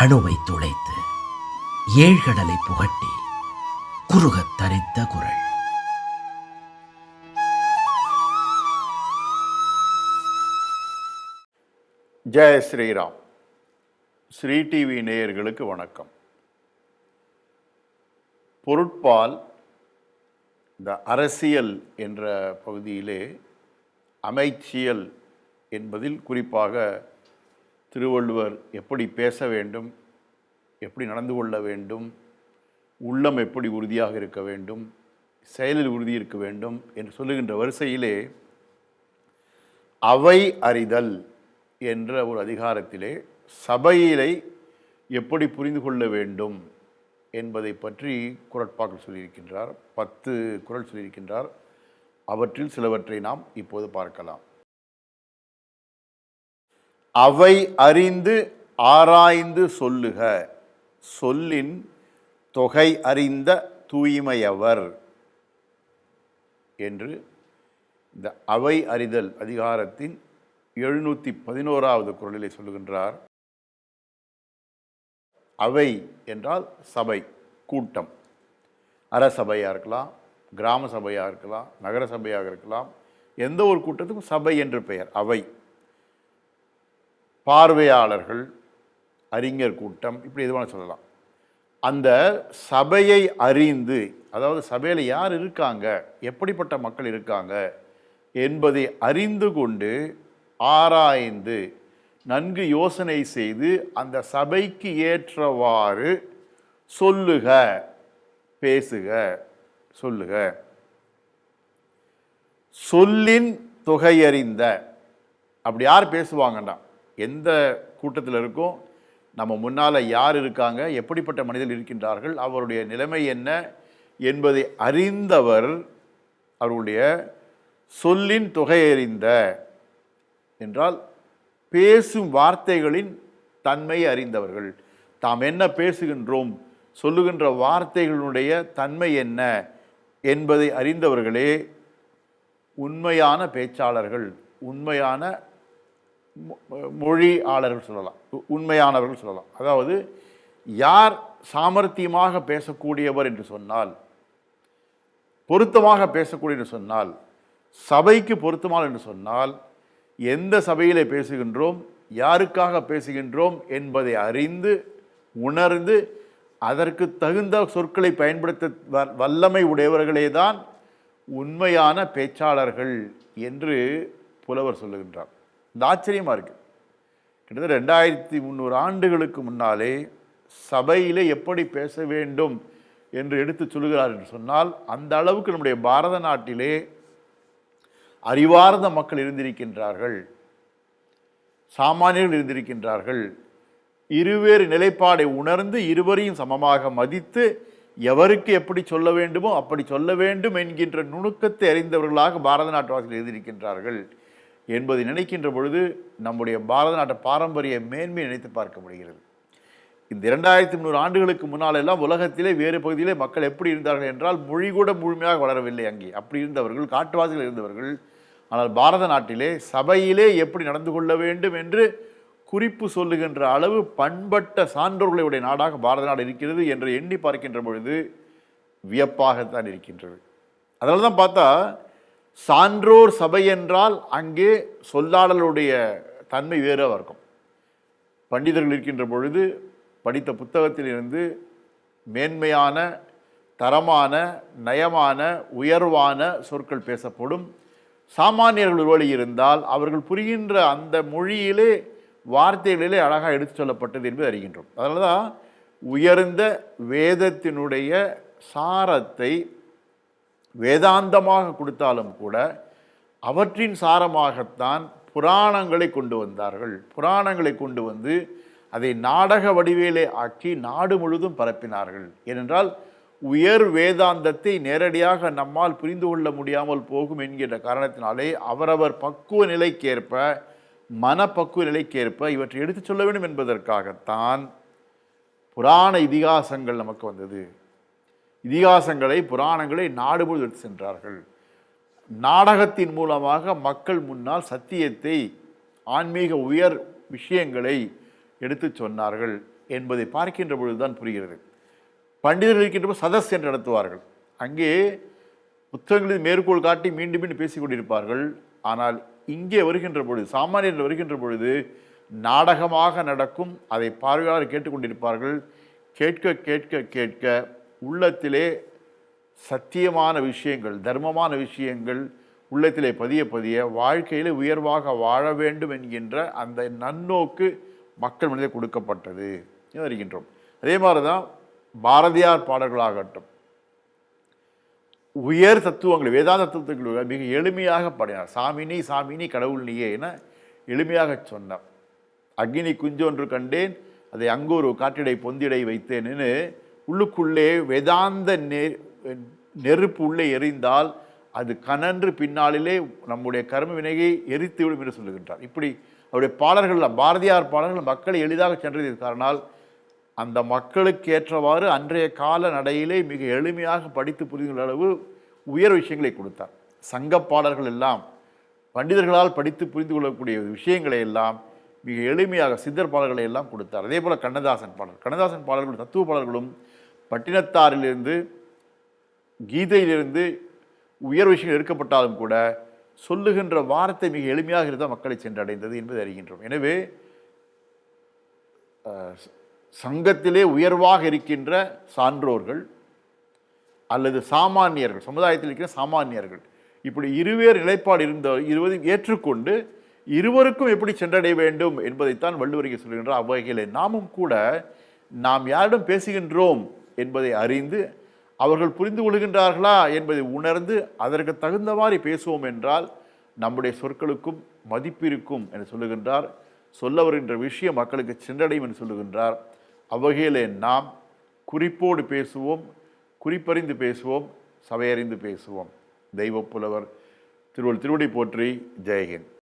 அணுவை துளைத்து ஏழ்கடலை புகட்டி குறுகத் தரித்த குரல். ஜெய ஸ்ரீராம். ஸ்ரீ டிவி நேயர்களுக்கு வணக்கம். பொருட்பால் இந்த அரசியல் என்ற பகுதியிலே அமைச்சியல் என்பதில் குறிப்பாக திருவள்ளுவர் எப்படி பேச வேண்டும் எப்படி நடந்து கொள்ள வேண்டும் உள்ளம் எப்படி உறுதியாக இருக்க வேண்டும் செயலில் உறுதி இருக்க வேண்டும் என்று சொல்லுகின்ற வரிசையிலே அவை அறிதல் என்ற ஒரு அதிகாரத்திலே சபையிலை எப்படி புரிந்து கொள்ள வேண்டும் என்பதை பற்றி குரட்பாக்கள் சொல்லியிருக்கின்றார் பத்து குரல் சொல்லியிருக்கின்றார். அவற்றில் சிலவற்றை நாம் இப்போது பார்க்கலாம். அவை அறிந்து ஆராய்ந்து சொல்லுக. சொல்லின் தொகை அறிந்த தூய்மையவர் என்று இந்த அவை அறிதல் அதிகாரத்தின் எழுநூற்றி பதினோராவது குரலிலே சொல்லுகின்றார். அவை என்றால் சபை கூட்டம். அரசபையாக இருக்கலாம் கிராம சபையாக இருக்கலாம் நகர சபையாக இருக்கலாம் எந்த ஒரு கூட்டத்துக்கும் சபை என்று பெயர் அவை. பார்வையாளர்கள் அறிஞர் கூட்டம் இப்படி எதுவான சொல்லலாம். அந்த சபையை அறிந்து அதாவது சபையில் யார் இருக்காங்க எப்படிப்பட்ட மக்கள் இருக்காங்க என்பதை அறிந்து கொண்டு ஆராய்ந்து நன்கு யோசனை செய்து அந்த சபைக்கு ஏற்றவாறு சொல்லுக பேசுக சொல்லுக. சொல்லின் தொகையறிந்த அப்படி யார் பேசுவாங்கண்ணா எந்த கூட்டத்தில் இருக்கும் நம்ம முன்னால் யார் இருக்காங்க எப்படிப்பட்ட மனிதர்கள் இருக்கின்றார்கள் அவருடைய நிலைமை என்ன என்பதை அறிந்தவர் அவருடைய சொல்லின் தொகையறிந்த என்றால் பேசும் வார்த்தைகளின் தன்மை அறிந்தவர்கள். தாம் என்ன பேசுகின்றோம் சொல்லுகின்ற வார்த்தைகளுடைய தன்மை என்ன என்பதை அறிந்தவர்களே உண்மையான பேச்சாளர்கள் உண்மையான மொ- மொழியாளர்கள் சொல்லலாம். உ- உண்மையானவர்கள் சொல்லலாம். அதாவது யார் சாமர்த்தியமாக பேசக்கூடியவர் என்று சொன்னால் பொருத்தமாக பேசக்கூடிய என்று சொன்னால் சபைக்கு பொருத்தமான என்று சொன்னால் எந்த சபையிலே பேசுகின்றோம் யாருக்காக பேசுகின்றோம் என்பதை அறிந்து உணர்ந்து அதற்கு தகுந்த சொற்களை பயன்படுத்த வ- வல்லமை உடையவர்களே தான் உண்மையான பேச்சாளர்கள் என்று புலவர் சொல்லுகின்றார். இந்த ஆச்சரியமாக இருக்குது கிட்டத்தட்ட ரெண்டாயிரத்தி முந்நூறு ஆண்டுகளுக்கு முன்னாலே சபையிலே எப்படி பேச வேண்டும் என்று எடுத்து சொல்லுகிறார் என்று சொன்னால் அந்த அளவுக்கு நம்முடைய பாரத நாட்டிலே அறிவார்ந்த மக்கள் இருந்திருக்கின்றார்கள். சாமானியர்கள் இருந்திருக்கின்றார்கள். இருவேறு நிலைப்பாடை உணர்ந்து இருவரையும் சமமாக மதித்து எவருக்கு எப்படி சொல்ல வேண்டுமோ அப்படி சொல்ல வேண்டும் என்கின்ற நுணுக்கத்தை அறிந்தவர்களாக பாரத நாட்டுவாசிகள் எழுதியிருக்கின்றார்கள் என்பதை நினைக்கின்ற பொழுது நம்முடைய பாரத நாட்டு பாரம்பரிய மேன்மை நினைத்து பார்க்க முடிகிறது. இந்த இரண்டாயிரத்தி முந்நூறு ஆண்டுகளுக்கு முன்னால் எல்லாம் உலகத்திலே வேறு பகுதியிலே மக்கள் எப்படி இருந்தார்கள் என்றால் மொழி கூட முழுமையாக வளரவில்லை அங்கே. அப்படி இருந்தவர்கள் காட்டுவாசிகள் இருந்தவர்கள். ஆனால் பாரத நாட்டிலே சபையிலே எப்படி நடந்து கொள்ள வேண்டும் என்று குறிப்பு சொல்லுகின்ற அளவு பண்பட்ட சான்றோர்களுடைய நாடாக பாரத நாடு இருக்கிறது என்று எண்ணி பார்க்கின்ற பொழுது வியப்பாகத்தான் இருக்கின்றது. அதனால தான் பார்த்தா சான்றோர் சபை என்றால் அங்கே சொல்லாடலுடைய தன்மை வேறாக இருக்கும் பண்டிதர்கள் இருக்கின்ற பொழுது படித்த புத்தகத்திலிருந்து மேன்மையான தரமான நயமான உயர்வான சொற்கள் பேசப்படும். சாமானியர்கள் ஒருவழி இருந்தால் அவர்கள் புரிகின்ற அந்த மொழியிலே வார்த்தைகளிலே அழகாக எடுத்துச் சொல்லப்பட்டது என்பது அறிகின்றோம். அதனால தான் உயர்ந்த வேதத்தினுடைய சாரத்தை வேதாந்தமாக கொடுத்தாலும் கூட அவற்றின் சாரமாகத்தான் புராணங்களை கொண்டு வந்தார்கள். புராணங்களை கொண்டு வந்து அதை நாடக வடிவேலே ஆக்கி நாடு முழுதும் பரப்பினார்கள். ஏனென்றால் உயர் வேதாந்தத்தை நேரடியாக நம்மால் புரிந்து கொள்ள முடியாமல் போகும் என்கின்ற காரணத்தினாலே அவரவர் பக்குவ நிலைக்கேற்ப மனப்பக்குவ நிலைக்கேற்ப இவற்றை எடுத்துச் சொல்ல வேண்டும் என்பதற்காகத்தான் புராண இதிகாசங்கள் நமக்கு வந்தது. இதிகாசங்களை புராணங்களை நாடு எடுத்து சென்றார்கள். நாடகத்தின் மூலமாக மக்கள் முன்னால் சத்தியத்தை ஆன்மீக உயர் விஷயங்களை எடுத்துச் சொன்னார்கள் என்பதை பார்க்கின்ற பொழுதுதான் புரிகிறது. பண்டிதர்கள் இருக்கின்ற போது சதஸ் என்று நடத்துவார்கள். அங்கே புத்தகங்களில் மேற்கோள் காட்டி மீண்டும் மீண்டும் பேசிக் கொண்டிருப்பார்கள். ஆனால் இங்கே வருகின்ற பொழுது சாமானியர்கள் வருகின்ற பொழுது நாடகமாக நடக்கும் அதை பார்வையாளர் கேட்டுக்கொண்டிருப்பார்கள் கேட்க கேட்க கேட்க உள்ளத்திலே சத்தியமான விஷயங்கள் தர்மமான விஷயங்கள் உள்ளத்திலே பதிய பதிய வாழ்க்கையில் உயர்வாக வாழ வேண்டும் என்கின்ற அந்த நன்னோக்கு மக்கள் மனதில் கொடுக்கப்பட்டது என்று அறிகின்றோம். அதே மாதிரி தான் பாரதியார் பாடல்களாகட்டும். உயர் தத்துவங்கள் வேதாந்த தத்துவங்கள் மிக எளிமையாக பாடினார். சாமினி சாமினி கடவுள் நீயே என எளிமையாக சொன்னார். அக்னி குஞ்சொன்று கண்டேன் அதை அங்கொரு காற்றிடை பொந்திடை வைத்தேன்னு உள்ளுக்குள்ளே வேதாந்த நெ நெருப்பு உள்ளே எரிந்தால் அது கனன்று பின்னாளிலே நம்முடைய கர்ம வினையை எரித்துவிடும் என்று சொல்லுகின்றார். இப்படி அவருடைய பாடல்கள் பாரதியார் பாடல்கள் மக்களை எளிதாக சென்றது காரணால் அந்த மக்களுக்கு ஏற்றவாறு அன்றைய கால நடையிலே மிக எளிமையாக படித்து புரிந்துள்ள அளவு உயர் விஷயங்களை கொடுத்தார். சங்க பாடல்கள் எல்லாம் பண்டிதர்களால் படித்து புரிந்து கொள்ளக்கூடிய விஷயங்களை எல்லாம் மிக எளிமையாக சித்தர் பாடல்களை எல்லாம் கொடுத்தார். அதே போல் கண்ணதாசன் பாடல். கண்ணதாசன் பாடல்களும் தத்துவ பாடல்களும் பட்டினத்தாரிலிருந்து கீதையிலிருந்து உயர் விஷயங்கள் எடுக்கப்பட்டாலும் கூட சொல்லுகின்ற வார்த்தை மிக எளிமையாக இருந்தால் மக்களை சென்றடைந்தது என்பதை அறிகின்றோம். எனவே சங்கத்திலே உயர்வாக இருக்கின்ற சான்றோர்கள் அல்லது சாமானியர்கள் சமுதாயத்தில் இருக்கிற சாமானியர்கள் இப்படி இருவேறு நிலைப்பாடு இருந்த இருவதையும் ஏற்றுக்கொண்டு இருவருக்கும் எப்படி சென்றடைய வேண்டும் என்பதைத்தான் வள்ளுவரிகை சொல்கின்ற அவ்வகையிலே. நாமும் கூட நாம் யாரிடம் பேசுகின்றோம் என்பதை அறிந்து அவர்கள் புரிந்து கொள்கின்றார்களா என்பதை உணர்ந்து அதற்கு தகுந்த மாதிரி பேசுவோம் என்றால் நம்முடைய சொற்களுக்கும் மதிப்பு இருக்கும் சொல்லுகின்றார். சொல்ல வருகின்ற விஷயம் மக்களுக்கு சென்றடையும் என்று சொல்லுகின்றார். அவ்வகையிலே நாம் குறிப்போடு பேசுவோம் குறிப்பறிந்து பேசுவோம் சபையறிந்து பேசுவோம். தெய்வப்புலவர் திருவள் திருவடி போற்றி. ஜெயஹிந்த்.